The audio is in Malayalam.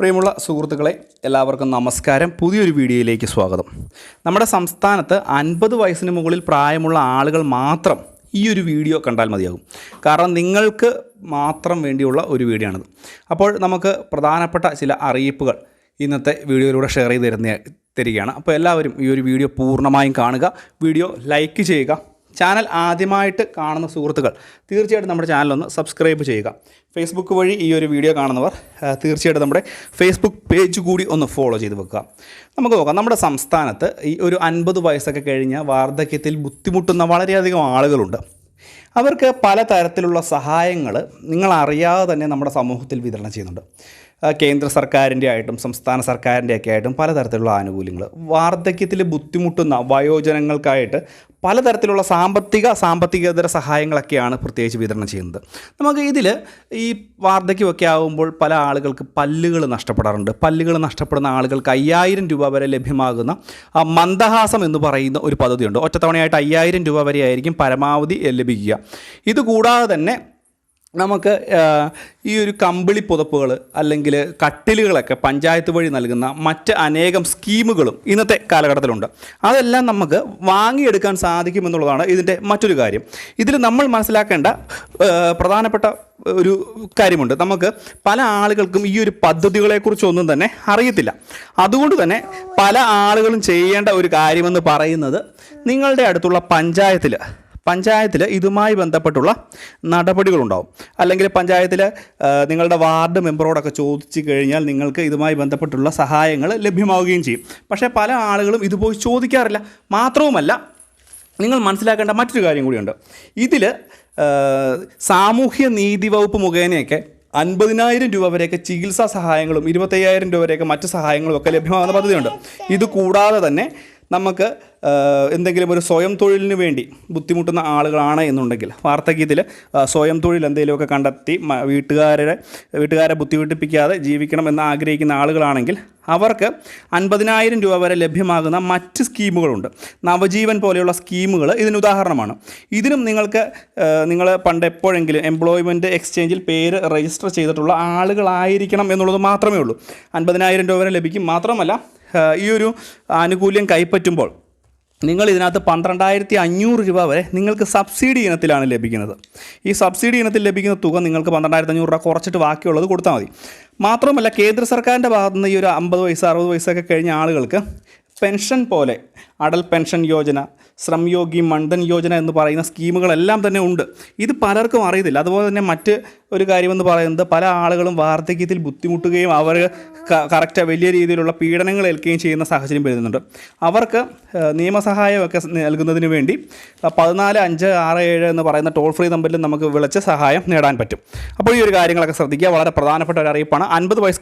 പ്രിയമുള്ള സുഹൃത്തുക്കളെ എല്ലാവർക്കും നമസ്കാരം. പുതിയൊരു വീഡിയോയിലേക്ക് സ്വാഗതം. നമ്മുടെ സംസ്ഥാനത്ത് അൻപത് വയസ്സിന് മുകളിൽ പ്രായമുള്ള ആളുകൾ മാത്രം ഈ ഒരു വീഡിയോ കണ്ടാൽ മതിയാകും. കാരണം നിങ്ങൾക്ക് മാത്രം വേണ്ടിയുള്ള ഒരു വീഡിയോ ആണിത് അപ്പോൾ നമുക്ക് പ്രധാനപ്പെട്ട ചില അറിയിപ്പുകൾ ഇന്നത്തെ വീഡിയോയിലൂടെ ഷെയർ ചെയ്ത് തരുന്ന തരികയാണ്. അപ്പോൾ എല്ലാവരും ഈ ഒരു വീഡിയോ പൂർണമായും കാണുക. വീഡിയോ ലൈക്ക് ചെയ്യുക. ചാനൽ ആദ്യമായിട്ട് കാണുന്ന സുഹൃത്തുക്കൾ തീർച്ചയായിട്ടും നമ്മുടെ ചാനലൊന്ന് സബ്സ്ക്രൈബ് ചെയ്യുക. ഫേസ്ബുക്ക് വഴി ഈ ഒരു വീഡിയോ കാണുന്നവർ തീർച്ചയായിട്ടും നമ്മുടെ ഫേസ്ബുക്ക് പേജ് കൂടി ഒന്ന് ഫോളോ ചെയ്ത് വെക്കുക. നമുക്ക് നോക്കാം നമ്മുടെ സംസ്ഥാനത്ത് ഈ ഒരു അൻപത് വയസ്സൊക്കെ കഴിഞ്ഞ വാർദ്ധക്യത്തിൽ ബുദ്ധിമുട്ടുന്ന വളരെയധികം ആളുകളുണ്ട്. അവർക്ക് പലതരത്തിലുള്ള സഹായങ്ങൾ നിങ്ങൾ അറിയാതെ തന്നെ നമ്മുടെ സമൂഹത്തിൽ വിതരണം ചെയ്യുന്നുണ്ട്. കേന്ദ്ര സർക്കാരിന്റെ ആയിട്ടും സംസ്ഥാന സർക്കാരിന്റെ ഒക്കെ ആയിട്ടും പലതരത്തിലുള്ള ആനുകൂല്യങ്ങൾ വാർദ്ധക്യത്തിൽ ബുദ്ധിമുട്ടുന്ന വയോജനങ്ങൾക്കായിട്ട് പലതരത്തിലുള്ള സാമ്പത്തിക സാമ്പത്തികേതര സഹായങ്ങളൊക്കെയാണ് പ്രത്യേകിച്ച് വിതരണം ചെയ്യുന്നത്. നമുക്ക് ഇതിൽ ഈ വാർദ്ധക്യമൊക്കെ ആകുമ്പോൾ പല ആളുകൾക്ക് പല്ലുകൾ നഷ്ടപ്പെടാറുണ്ട്. പല്ലുകൾ നഷ്ടപ്പെടുന്ന ആളുകൾക്ക് അയ്യായിരം രൂപ വരെ ലഭ്യമാകുന്ന മന്ദഹാസം എന്ന് പറയുന്ന ഒരു പദ്ധതിയുണ്ട്. ഒറ്റത്തവണയായിട്ട് അയ്യായിരം രൂപ വരെ ആയിരിക്കും പരമാവധി ലഭിക്കുക. ഇതുകൂടാതെ തന്നെ നമുക്ക് ഈ ഒരു കമ്പിളി പുതപ്പുകൾ അല്ലെങ്കിൽ കട്ടിലുകളൊക്കെ പഞ്ചായത്ത് വഴി നൽകുന്ന മറ്റ് അനേകം സ്കീമുകളും ഇന്നത്തെ കാലഘട്ടത്തിലുണ്ട്. അതെല്ലാം നമുക്ക് വാങ്ങിയെടുക്കാൻ സാധിക്കുമെന്നുള്ളതാണ് ഇതിന്റെ മറ്റൊരു കാര്യം. ഇതിൽ നമ്മൾ മനസ്സിലാക്കേണ്ട പ്രധാനപ്പെട്ട ഒരു കാര്യമുണ്ട്. നമുക്ക് പല ആളുകൾക്കും ഈ ഒരു പദ്ധതികളെക്കുറിച്ചൊന്നും തന്നെ അറിയത്തില്ല. അതുകൊണ്ട് തന്നെ പല ആളുകളും ചെയ്യേണ്ട ഒരു കാര്യമെന്ന് പറയുന്നത് നിങ്ങളുടെ അടുത്തുള്ള പഞ്ചായത്തിൽ പഞ്ചായത്തിൽ ഇതുമായി ബന്ധപ്പെട്ടുള്ള നടപടികളുണ്ടാവും. അല്ലെങ്കിൽ പഞ്ചായത്തിൽ നിങ്ങളുടെ വാർഡ് മെമ്പറോടൊക്കെ ചോദിച്ചു കഴിഞ്ഞാൽ നിങ്ങൾക്ക് ഇതുമായി ബന്ധപ്പെട്ടുള്ള സഹായങ്ങൾ ലഭ്യമാവുകയും ചെയ്യും. പക്ഷേ പല ആളുകളും ഇത് പോയി ചോദിക്കാറില്ല. മാത്രവുമല്ല നിങ്ങൾ മനസ്സിലാക്കേണ്ട മറ്റൊരു കാര്യം കൂടിയുണ്ട്. ഇതിൽ സാമൂഹ്യ നീതി വകുപ്പ് മുഖേനയൊക്കെ അൻപതിനായിരം രൂപ വരെയൊക്കെ ചികിത്സാ സഹായങ്ങളും ഇരുപത്തയ്യായിരം രൂപ വരെയൊക്കെ മറ്റ് സഹായങ്ങളും ഒക്കെ ലഭ്യമാകുന്ന പദ്ധതിയുണ്ട്. ഇത് കൂടാതെ തന്നെ നമുക്ക് എന്തെങ്കിലും ഒരു സ്വയം തൊഴിലിന് വേണ്ടി ബുദ്ധിമുട്ടുന്ന ആളുകളാണ് എന്നുണ്ടെങ്കിൽ വാർദ്ധക്യത്തിൽ സ്വയം തൊഴിൽ എന്തെങ്കിലുമൊക്കെ കണ്ടെത്തി വീട്ടുകാരെ വീട്ടുകാരുടെ വീട്ടുകാരെ ബുദ്ധിമുട്ടിപ്പിക്കാതെ ജീവിക്കണം എന്ന് ആഗ്രഹിക്കുന്ന ആളുകളാണെങ്കിൽ അവർക്ക് അൻപതിനായിരം രൂപ വരെ ലഭ്യമാകുന്ന മറ്റ് സ്കീമുകളുണ്ട്. നവജീവൻ പോലെയുള്ള സ്കീമുകൾ ഇതിന് ഉദാഹരണമാണ്. ഇതിനും നിങ്ങൾക്ക് നിങ്ങൾ പണ്ട് എപ്പോഴെങ്കിലും എംപ്ലോയ്മെന്റ് എക്സ്ചേഞ്ചിൽ പേര് രജിസ്റ്റർ ചെയ്തിട്ടുള്ള ആളുകളായിരിക്കണം എന്നുള്ളത് മാത്രമേ ഉള്ളൂ. അൻപതിനായിരം രൂപ വരെ ലഭിക്കും. മാത്രമല്ല ഈ ഒരു ആനുകൂല്യം കൈപ്പറ്റുമ്പോൾ നിങ്ങൾ ഇതിനകത്ത് പന്ത്രണ്ടായിരത്തി അഞ്ഞൂറ് രൂപ വരെ നിങ്ങൾക്ക് സബ്സിഡി ഇനത്തിലാണ് ലഭിക്കുന്നത്. ഈ സബ്സിഡി ഇനത്തിൽ ലഭിക്കുന്ന തുക നിങ്ങൾക്ക് പന്ത്രണ്ടായിരത്തി അഞ്ഞൂറ് രൂപ കുറച്ചിട്ട് ബാക്കിയുള്ളത് കൊടുത്താൽ മതി. മാത്രമല്ല കേന്ദ്ര സർക്കാരിന്റെ ഭാഗത്തു നിന്ന് ഈ ഒരു അമ്പത് വയസ്സ് അറുപത് വയസ്സൊക്കെ കഴിഞ്ഞ ആളുകൾക്ക് പെൻഷൻ പോലെ അടൽ പെൻഷൻ യോജന ശ്രംയോഗി മണ്ഡൻ യോജന എന്ന് പറയുന്ന സ്കീമുകളെല്ലാം തന്നെ ഉണ്ട്. ഇത് പലർക്കും അറിയത്തില്ല. അതുപോലെ തന്നെ മറ്റ് ഒരു കാര്യമെന്ന് പറയുന്നത് പല ആളുകളും വാർദ്ധക്യത്തിൽ ബുദ്ധിമുട്ടുകയും അവർ കറക്റ്റ് വലിയ രീതിയിലുള്ള പീഡനങ്ങൾ ഏൽക്കുകയും ചെയ്യുന്ന സാഹചര്യം വരുന്നുണ്ട്. അവർക്ക് നിയമസഹായമൊക്കെ നൽകുന്നതിന് വേണ്ടി പതിനാല് അഞ്ച് ആറ് ഏഴ് എന്ന് പറയുന്ന ടോൾ ഫ്രീ നമ്പറിൽ നമുക്ക് വിളിച്ച് സഹായം നേടാൻ പറ്റും. അപ്പോൾ ഈ ഒരു കാര്യങ്ങളൊക്കെ ശ്രദ്ധിക്കുക. വളരെ പ്രധാനപ്പെട്ട ഒരു അറിയിപ്പാണ്. അൻപത് വയസ്സ്